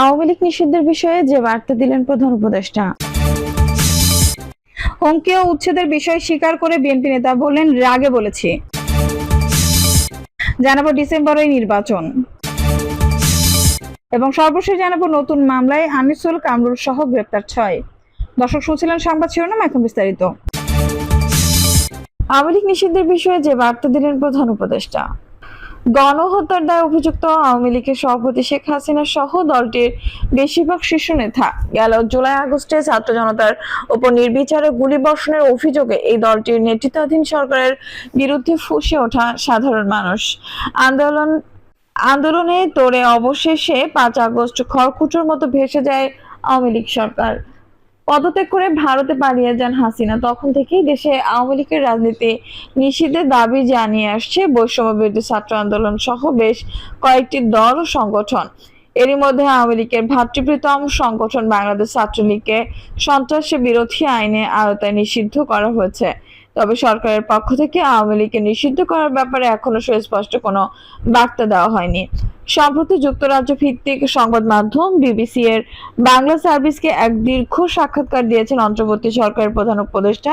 আওয়ামী লীগ নিষিদ্ধের বিষয়ে যে বার্তা দিলেন প্রধান উপদেষ্টা। হুমকি ও উচ্ছেদের বিষয় স্বীকার করে বিএনপি নেতা বললেন, রাগে বলেছি। জানাব ডিসেম্বরেই নির্বাচন। এবং সর্বশেষ জানাব নতুন মামলায় আনিসুল কামরুল সহ গ্রেপ্তার ছয়। দর্শক শুনছিলেন সংবাদ শিরোনাম, এখন বিস্তারিত। আওয়ামী লীগ নিষিদ্ধের বিষয়ে যে বার্তা দিলেন প্রধান উপদেষ্টা। গণহত্যার দায়ে অভিযুক্ত আওয়ামী লীগের সভাপতি শেখ হাসিনা সহ দলটির বেশিরভাগ শীর্ষ নেতা। গেল জুলাই, আগস্টে ছাত্র জনতার উপর নির্বিচারে গুলিবর্ষণের অভিযোগে এই দলটির নেতৃত্বাধীন সরকারের বিরুদ্ধে ফুসে ওঠা সাধারণ মানুষ। আন্দোলন, আন্দোলনে তোরে অবশেষে পাঁচ আগস্ট খড়কুটোর মতো ভেসে যায় আওয়ামী লীগ সরকার। পদত্যাগ করে ভারতে পালিয়ে যান হাসিনা। তখন থেকেই দেশে আওয়ামী লীগের রাজনীতি নিষিদ্ধের দাবি জানিয়ে আসছে বৈষম্য বিরোধী ছাত্র আন্দোলন সহ বেশ কয়েকটি দল ও সংগঠন। এরই মধ্যে আওয়ামী লীগের ভাতৃপ্রীতম সংগঠন বাংলাদেশ ছাত্রলীগকে সন্ত্রাসী বিরোধী আইনে আওতায় নিষিদ্ধ করা হয়েছে। তবে সরকারের পক্ষ থেকে আওয়ামী লীগকে নিষিদ্ধ করার ব্যাপারে এখনও সুস্পষ্ট কোনো বার্তা দেওয়া হয়নি। সম্প্রতি যুক্তরাজ্য ভিত্তিক সংবাদ মাধ্যম বিবিসি এর বাংলা সার্ভিসকে এক দীর্ঘ সাক্ষাৎকার দিয়েছেন অন্তর্বর্তী সরকারের প্রধান উপদেষ্টা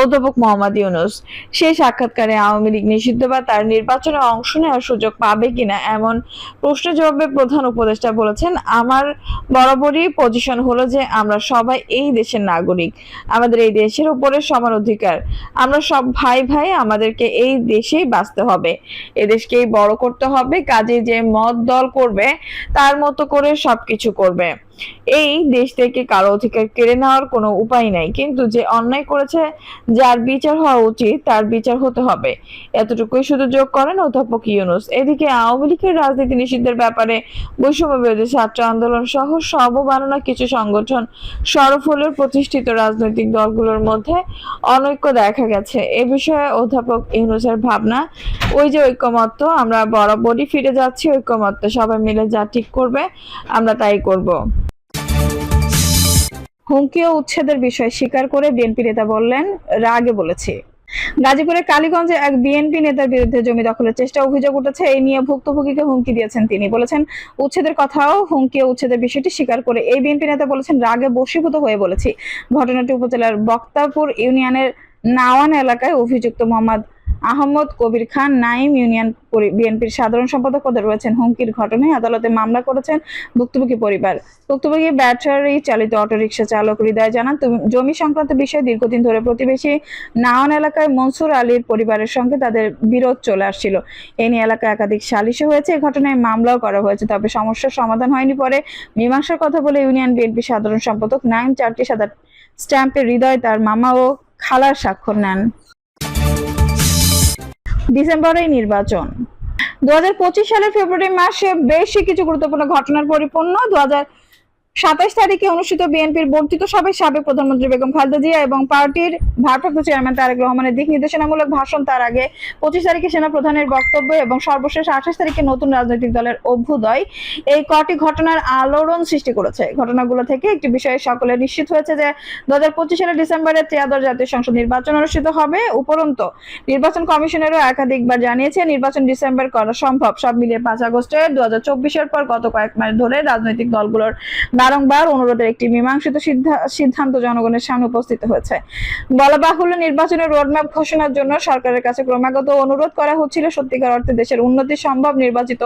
অধ্যাপক মোহাম্মদ ইউনুস। সেই সাক্ষাৎকারে আওয়ামী লীগ নিষিদ্ধ বা তার নির্বাচনে অংশ নেওয়ার সুযোগ পাবে কিনা এমন প্রশ্নের জবাবে প্রধান উপদেষ্টা বলেছেন, আমার বরাবরই পজিশন হলো যে আমরা সবাই এই দেশের নাগরিক। আমাদের এই দেশের উপরে সমান অধিকার। আমরা সব ভাই ভাই আমাদেরকে এই দেশেই বাঁচতে হবে। এদেশকেই বড় করতে হবে। কাজে যে মত দল করবে তার মতো করে সবকিছু করবে। এই দেশ থেকে কারও অধিকার কেড়ে নেওয়ার কোনো উপায় নাই। কিন্তু যে অন্যায় করেছে, যার বিচার হওয়া উচিত, তার বিচার হতে হবে। এতটুকুই শুধু যোগ করেন অধ্যাপক ইউনুস। এদিকে আওয়ামী লীগের রাজনীতি নিষিদ্ধের ব্যাপারে বৈষম্য বিরোধী ছাত্র আন্দোলন সহ সর্বমাননা কিছু সংগঠন সরব হলেও প্রতিষ্ঠিত রাজনৈতিক দলগুলোর মধ্যে অনৈক্য দেখা গেছে। এ বিষয়ে অধ্যাপক ইউনুসের ভাবনা, ওই যে ঐক্যমত্য, আমরা বরাবরই ফিরে যাচ্ছি, ঐক্যমত্য সবাই মিলে যা ঠিক করবে, আমরা তাই করব। হুমকি ও উচ্ছেদের বিষয় স্বীকার করে বিএনপি নেতা বললেন, রাগে বলেছি। গাজীপুরের কালীগঞ্জে এক বিএনপি নেতার বিরুদ্ধে জমি দখলের চেষ্টা অভিযোগ উঠেছে, এই নিয়ে ভুক্তভোগীকে হুমকি দিয়েছেন তিনি। বলেছেন, উচ্ছেদের কথাও হুমকি উচ্ছেদের বিষয়টি স্বীকার করে এই বিএনপি নেতা বলেছেন, রাগে বশীভূত হয়ে বলেছি। ঘটনাটি উপজেলার বক্তারপুর ইউনিয়নের নাওয়ান এলাকায় অভিযুক্ত মোহাম্মদ আহমদ কবির খান নাইম ইউনিয়ন বিএনপির সাধারণ সম্পাদক পদে রয়েছেন। হুমকির ঘটনায় আদালতে মামলা করেছেন ভুক্তভোগী পরিবার। ভুক্তভোগী ব্যাটারি চালিত অটোরিকশা চালক হৃদয় জানান, "তুমি- জমি সংক্রান্ত বিষয়ে দীর্ঘদিন ধরে প্রতিবেশী নাওয়ান এলাকায় মনসুর আলীর পরিবারের সঙ্গে তাদের বিরোধ চলে আসছিল। এ নিয়ে এলাকায় একাধিক সালিশও হয়েছে। এ ঘটনায় মামলাও করা হয়েছে, তবে সমস্যার সমাধান হয়নি পরে মীমাংসার কথা বলে ইউনিয়ন বিএনপি সাধারণ সম্পাদক নাইম চারটি সাদা স্ট্যাম্পে হৃদয় তার মামা ও খালার স্বাক্ষর নেন। ডিসেম্বরেই নির্বাচন। দুই হাজার পঁচিশ সালের ফেব্রুয়ারি মাসে বেশি কিছু গুরুত্বপূর্ণ ঘটনার পরিপূর্ণ। দু হাজার সাতাইশ তারিখে অনুষ্ঠিত বিএনপির বর্ধিত সভায় সাবেক প্রধানমন্ত্রী বেগম খালেদা জিয়া এবং পার্টির ভারপ্রাপ্ত চেয়ারম্যান তারেক রহমানের দিক নির্দেশনামূলক ভাষণ তার আগে পঁচিশ তারিখে সেনা প্রধানের বক্তব্য এবং সর্বশেষ আঠাশ তারিখে নতুন রাজনৈতিক দলের অভ্যুদয়। এই কটি ঘটনার আলোড়ন সৃষ্টি করেছে। ঘটনাগুলো থেকে একটি বিষয়ে সকলে নিশ্চিত হয়েছে যে দু হাজার পঁচিশ সালের ডিসেম্বরে ত্রিয়াদশ জাতীয় সংসদ নির্বাচন অনুষ্ঠিত হবে। উপরন্ত নির্বাচন কমিশনেরও একাধিকবার জানিয়েছে, নির্বাচন ডিসেম্বর করা সম্ভব। সব মিলিয়ে পাঁচ আগস্টে দু হাজার চব্বিশের পর গত কয়েক মাস ধরে রাজনৈতিক দলগুলোর বারংবার অনুরোধের একটি মীমাংসিত সিদ্ধান্ত জনগণের সামনে উপস্থিত হয়েছে। বলা বাহুল্য নির্বাচনের রোডম্যাপ ঘোষণার জন্য সরকারের কাছে ক্রমাগত অনুরোধ করা হচ্ছিল, সত্যিকার অর্থে দেশের উন্নতি সম্ভব নির্বাচিত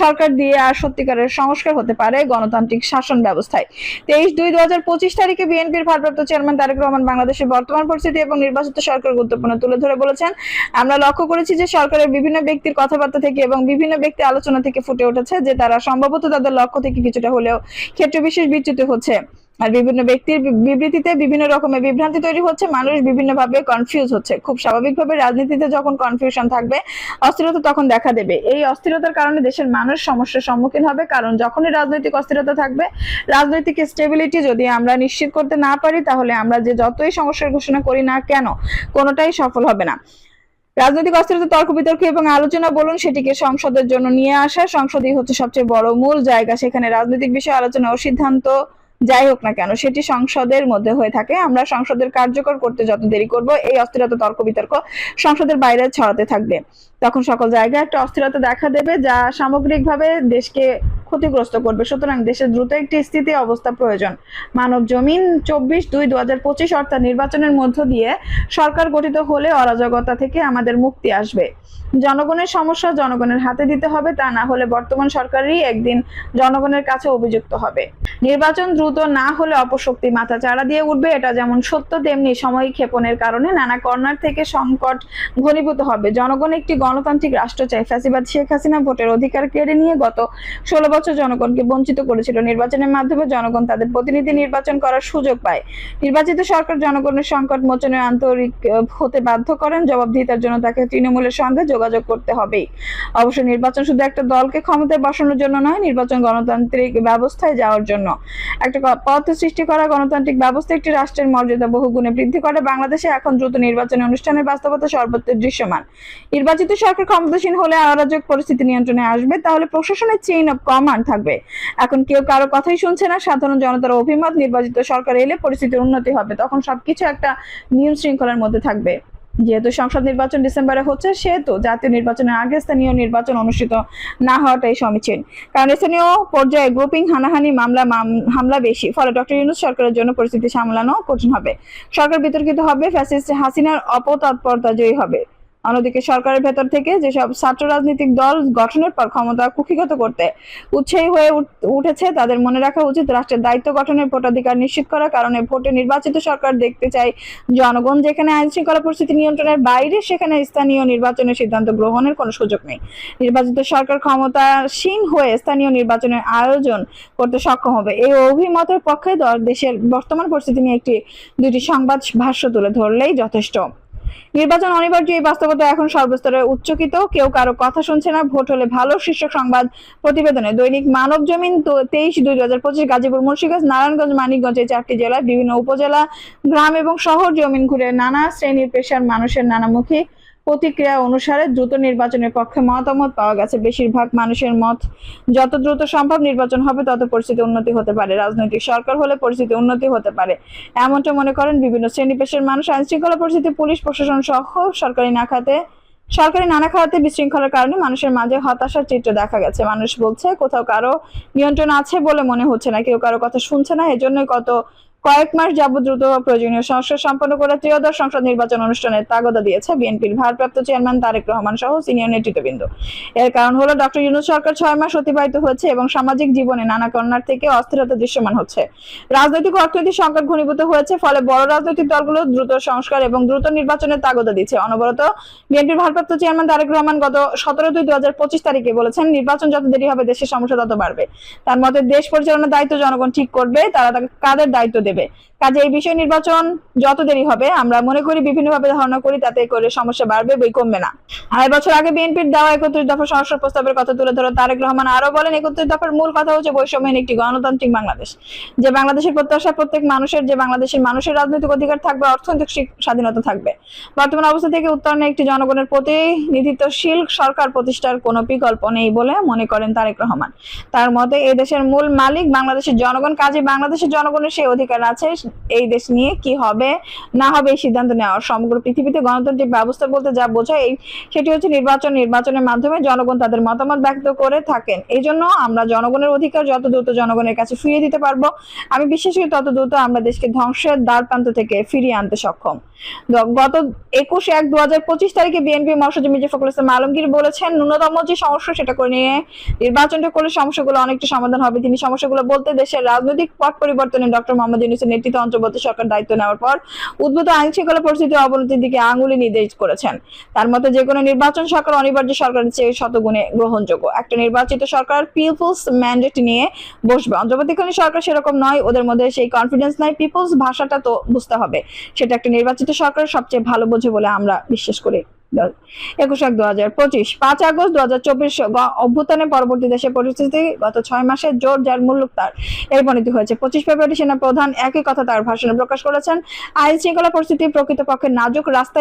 সরকার দিয়ে আর সত্যিকারের সংস্কার হতে পারে গণতান্ত্রিক শাসন ব্যবস্থায়। তেইশ দুই দু হাজার পঁচিশ তারিখে বিএনপির ভারপ্রাপ্ত চেয়ারম্যান তারেক রহমান বাংলাদেশের বর্তমান পরিস্থিতি এবং নির্বাচিত সরকার গুরুত্বপূর্ণ তুলে ধরে বলেছেন। আমরা লক্ষ্য করেছি যে সরকারের বিভিন্ন ব্যক্তির কথাবার্তা থেকে এবং বিভিন্ন ব্যক্তি আলোচনা থেকে ফুটে উঠেছে যে তারা সম্ভবত তাদের লক্ষ্য থেকে কিছুটা হলেও ক্ষেত্র বিশেষ বিচ্যুত হচ্ছে। আর বিভিন্ন ব্যক্তির বিবৃতিতে বিভিন্ন রকমের বিভ্রান্তি তৈরি হচ্ছে, মানুষ বিভিন্নভাবে কনফিউজ হচ্ছে। খুব স্বাভাবিকভাবে রাজনীতিতে যখন কনফিউশন থাকবে, অস্থিরতা তখন দেখা দেবে। এই অস্থিরতার কারণে দেশের মানুষ সমস্যার সম্মুখীন হবে, কারণ যখনই রাজনৈতিক অস্থিরতা থাকবে, রাজনৈতিক স্টেবিলিটি যদি আমরা নিশ্চিত করতে না পারি, তাহলে আমরা যে যতই সমস্যার ঘোষণা করি না কেন, কোনোটাই সফল হবে না। রাজনৈতিক অস্থিরতা তর্ক বিতর্ক এবং আলোচনা বলুন, সেটিকে সংসদের জন্য নিয়ে আসা। সংসদই হচ্ছে সবচেয়ে বড় মূল জায়গা। সেখানে রাজনৈতিক বিষয়ে আলোচনা ও সিদ্ধান্ত যাই হোক না কেন, সেটি সংসদের মধ্যে হয়ে থাকে। আমরা সংসদের কার্যকর করতে যত দেরি করব, এই অস্থিরতা, তর্ক, বিতর্ক সংসদের বাইরে ছড়াতে থাকবে। তখন সকল জায়গায় একটা অস্থিরতা দেখা দেবে, যা সামগ্রিকভাবে দেশকে ক্ষতিগ্রস্ত করবে। সুতরাং দেশের দ্রুত একটি স্থিতি অবস্থা প্রয়োজন। মানব জমিন চব্বিশ দুই দু হাজার পঁচিশ অর্থাৎ নির্বাচনের মধ্য দিয়ে সরকার গঠিত হলে অরাজকতা থেকে আমাদের মুক্তি আসবে। জনগণের সমস্যা জনগণের হাতে দিতে হবে, তা না হলে বর্তমান সরকারই একদিন জনগণের কাছে অভিযুক্ত হবে। নির্বাচন দ্রুত না হলে অপশক্তি মাথা চাড়া দিয়ে উঠবে। এটা যেমন সত্য, তেমনি সময় ক্ষেপণের কারণে নানা কর্নার থেকে সংকট ঘনীভূত হবে। জনগণ একটি গণতান্ত্রিক রাষ্ট্র চায় ফ্যাসিবাদ শেখ হাসিনা ভোটের অধিকার কেড়ে নিয়ে গত ষোলো বছর জনগণকে বঞ্চিত করেছিল। নির্বাচনের মাধ্যমে জনগণ তাদের প্রতিনিধি নির্বাচন করার সুযোগ পায়। নির্বাচিত সরকার জনগণের সংকট মোচনে আন্তরিক হতে বাধ্য করেন। জবাবদিহিতার জন্য তাকে তৃণমূলের সঙ্গে যোগাযোগ করতে হবে। অবশ্য নির্বাচন শুধু একটা দলকে ক্ষমতায় বসানোর জন্য নয়, নির্বাচন গণতান্ত্রিক ব্যবস্থায় যাওয়ার জন্য। একটা পথ সৃষ্টি করা গণতান্ত্রিক ব্যবস্থা একটি রাষ্ট্রের মর্যাদা, বহুগুণে বৃদ্ধি করে। বাংলাদেশে এখন দ্রুত নির্বাচনী অনুষ্ঠানের বাস্তবতা সর্বত্র দৃশ্যমান। নির্বাচিত সরকার ক্ষমতাসীন হলে অরাজক পরিস্থিতি নিয়ন্ত্রণে আসবে, তাহলে প্রশাসনের চেইন অফ কমান্ড থাকবে। এখন কেউ কারও কথাই শুনছে না, সাধারণ জনতার অভিমত, নির্বাচিত সরকার এলে পরিস্থিতির উন্নতি হবে, তখন সবকিছু একটা নিয়ম শৃঙ্খলার মধ্যে থাকবে। যেহেতু সংসদ নির্বাচন ডিসেম্বরে হচ্ছে, সেহেতু জাতীয় নির্বাচনের আগে স্থানীয় নির্বাচন অনুষ্ঠিত না হওয়াটাই সমীচীন। কারণ স্থানীয় পর্যায়ে গ্রুপিং হানাহানি, মামলা হামলা বেশি। ফলে ডক্টর ইউনুস সরকারের জন্য পরিস্থিতি সামলানো কঠিন হবে। সরকার বিতর্কিত হবে, ফ্যাসিস্ট হাসিনার অপতৎপরতা জয়ী হবে। অন্যদিকে সরকারের ভেতর থেকে যেসব ছাত্র রাজনৈতিক দল গঠনের পর ক্ষমতা কুক্ষিগত করতে উৎসাহী হয়ে উঠ- উঠেছে, তাদের মনে রাখা উচিত রাষ্ট্রের দায়িত্ব গঠনের ভোটাধিকার নিশ্চিত করার কারণে ভোটে নির্বাচিত সরকার দেখতে চাই জনগণ যেখানে আইন শৃঙ্খলা পরিস্থিতি নিয়ন্ত্রণের বাইরে, সেখানে স্থানীয় নির্বাচনের সিদ্ধান্ত গ্রহণের কোনো সুযোগ নেই। নির্বাচিত সরকার ক্ষমতাসীন হয়ে স্থানীয় নির্বাচনের আয়োজন করতে সক্ষম হবে। এই অভিমতের পক্ষে দেশের বর্তমান পরিস্থিতি নিয়ে একটি দুটি সংবাদ ভাষ্য তুলে ধরলেই যথেষ্ট। নির্বাচন অনিবার্য, এই বাস্তবতা এখন সর্বস্তরে উচ্চকিত। কেউ কারও কথা শুনছে না, ভোট হলে ভালো শীর্ষক সংবাদ প্রতিবেদনে। দৈনিক মানব জমিন তেইশ দুই হাজার পঁচিশ, গাজীপুর, মুন্সিগঞ্জ, নারায়ণগঞ্জ, মানিকগঞ্জ, এই চারটি জেলায় বিভিন্ন উপজেলা, গ্রাম এবং শহর জমিন ঘুরে নানা শ্রেণির পেশার মানুষের নানামুখী প্রতিক্রিয়া অনুসারে দ্রুত নির্বাচনের পক্ষে মতামত পাওয়া গেছে। বেশিরভাগ মানুষের মত, যত দ্রুত সম্ভব নির্বাচন হবে, তত পরিস্থিতি উন্নতি হতে পারে। রাজনৈতিক সরকার হলে পরিস্থিতি উন্নতি হতে পারে। এমনটা মনে করেন বিভিন্ন শ্রেণি পেশার মানুষ। আইন শৃঙ্খলা পরিস্থিতি, পুলিশ প্রশাসন সহ সরকারি না খাতে, সরকারি নানা খাতে বিশৃঙ্খলার কারণে মানুষের মাঝে হতাশার চিত্র দেখা গেছে। মানুষ বলছে, কোথাও কারও নিয়ন্ত্রণ আছে বলে মনে হচ্ছে না, কেউ কারও কথা শুনছে না, এজন্যই কত কয়েক মাস যাবত দ্রুত প্রয়োজনীয় সংস্কার সম্পন্ন করে ত্রয়োদশ সংসদ নির্বাচন অনুষ্ঠানের তাগদা দিয়েছে বিএনপির ভারপ্রাপ্ত চেয়ারম্যান তারেক রহমান সহ সিনিয়র নেতৃত্ববৃন্দ। এর কারণ হলো ডক্টর ইউনুস সরকার ছয় মাস অতিবাহিত হয়েছে এবং সামাজিক জীবনে নানা কর্নার থেকে অস্থিরতা দৃশ্যমান হচ্ছে। রাজনৈতিক অর্থনৈতিক সংকট ঘনীভূত হয়েছে, ফলে বড় রাজনৈতিক দলগুলো দ্রুত সংস্কার এবং দ্রুত নির্বাচনের তাগদা দিচ্ছে। অনবরত বিএনপির ভারপ্রাপ্ত চেয়ারম্যান তারেক রহমান গত সতেরো দুই দু হাজার পঁচিশ তারিখে বলেছেন, নির্বাচন যত দেরি হবে দেশের সমস্যা তত বাড়বে। তার মতে দেশ পরিচালনার দায়িত্ব জনগণ ঠিক করবে, তারা তাকে কাদের দায়িত্ব দেবে? দেবে কাজে এই বিষয় নির্বাচন যত দেরি হবে, আমরা মনে করি বিভিন্নভাবে ধারণা করি, তাতে করে সমস্যা বাড়বে বই কমবে না। আড়াই বছর আগে বিএনপির দেওয়া একত্রিশ দফা সংস্কার প্রস্তাবের কথা তুলে ধরে তারেক রহমান আরও বলেন, একত্রিশ দফার মূল কথা হচ্ছে বৈষম্যহীন একটি গণতান্ত্রিক বাংলাদেশ। যে বাংলাদেশের প্রত্যাশা প্রত্যেক মানুষের, যে বাংলাদেশের মানুষের রাজনৈতিক অধিকার থাকবে, অর্থনৈতিক স্বাধীনতা থাকবে। বর্তমান অবস্থা থেকে উত্তরণে একটি জনগণের প্রতিনিধিত্বশীল সরকার প্রতিষ্ঠার কোনো বিকল্প নেই বলে মনে করেন তারেক রহমান। তার মতে এই দেশের মূল মালিক বাংলাদেশের জনগণ, কাজে বাংলাদেশের জনগণের সেই অধিকার আছে এই দেশ নিয়ে কি হবে, না হবে এই সিদ্ধান্ত নেওয়ার। সমগ্র পৃথিবীতে গণতান্ত্রিক ব্যবস্থা বলতে যা বোঝায় এই, সেটি হচ্ছে নির্বাচন। নির্বাচনের মাধ্যমে জনগণ তাদের মতামত ব্যক্ত করে থাকেন। এই জন্য আমরা জনগণের অধিকার যত দ্রুত জনগণের কাছে ফিরিয়ে দিতে পারব। আমি বিশ্বাস করি তত দ্রুত আমরা দেশকে ধ্বংসের দ্বার প্রান্ত থেকে ফিরিয়ে আনতে সক্ষম। গত একুশ এক দু হাজার পঁচিশ তারিখে বিএনপি মহাসচিব মির্জা ফখরুল ইসলাম আলমগীর বলেছেন, ন্যূনতম যে সমস্যা সেটা করে নিয়ে নির্বাচনটা করলে সমস্যাগুলো অনেকটা সমাধান হবে। তিনি সমস্যাগুলো বলতে দেশের রাজনৈতিক পট পরিবর্তনে ডক্টর মোহাম্মদ ইউনুসের নেতৃত্বে অন্তর্বর্তী সরকার দায়িত্ব নেওয়ার পর উদ্ভূত আইন শৃঙ্খলা পরিস্থিতির অবনতির দিকে আঙুলি নির্দেশ করেছেন। তার মতে যে কোনো নির্বাচন সরকার অনিবার্য সরকারের চেয়ে শতগুণে গ্রহণযোগ্য। একটা নির্বাচিত সরকার পিপলস ম্যান্ডেট নিয়ে বসবে। অন্তর্বর্তীকালীন সরকার সেরকম নয়, ওদের মধ্যে সেই কনফিডেন্স নাই। পিপলস ভাষাটা তো বুঝতে হবে। সেটা একটা নির্বাচিত সরকার সবচেয়ে ভালো বোঝে বলে আমরা বিশ্বাস করি। নাজুক। রাস্তায়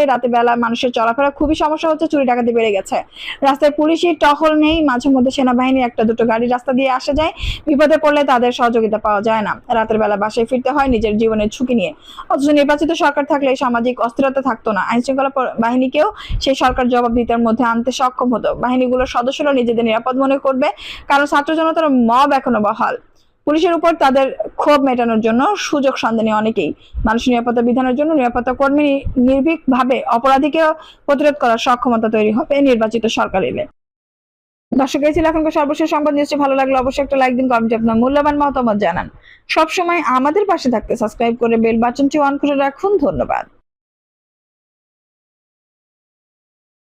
রাতে বেলা মানুষের চলাফেরা খুবই সমস্যা হচ্ছে, চুরি ডাকাতি বেড়ে গেছে। রাস্তায় পুলিশি টহল নেই, মাঝে মধ্যে সেনাবাহিনীর একটা দুটো গাড়ি রাস্তা দিয়ে আসা যায়। বিপদে পড়লে তাদের সহযোগিতা পাওয়া যায় না। রাতের বেলা বাসায় ফিরতে হয় নিজের জীবনের ঝুঁকি নিয়ে। অথচ নির্বাচিত সরকার থাকলে সামাজিক অস্থিরতা থাকতো না। আইন শৃঙ্খলা বাহিনীকেও সেই সরকার জবাবদিহিতার মধ্যে আনতে সক্ষম হতো। বাহিনীগুলোর সদস্যরা নিজেদের নিরাপদ মনে করবে, কারণ ছাত্র জনতার মব এখনও বহাল। পুলিশের উপর তাদের ক্ষোভ মেটানোর জন্য সুযোগ সন্ধানী অনেকেই। মানুষ নিরাপত্তা বিধানের জন্য নিরাপত্তা কর্মী নির্ভীকভাবে অপরাধীকেও প্রতিরোধ করার সক্ষমতা তৈরি হবে নির্বাচিত সরকার এলে দর্শক, এই ছিল এখনকার সর্বশেষ সংবাদ। নিউজটি ভালো লাগল অবশ্যই একটা লাইক দিন, কমেন্টে আপনার মূল্যবান মতামত জানান। সবসময় আমাদের পাশে থাকতে সাবস্ক্রাইব করে বেল বাটনটি অন করে রাখুন। ধন্যবাদ।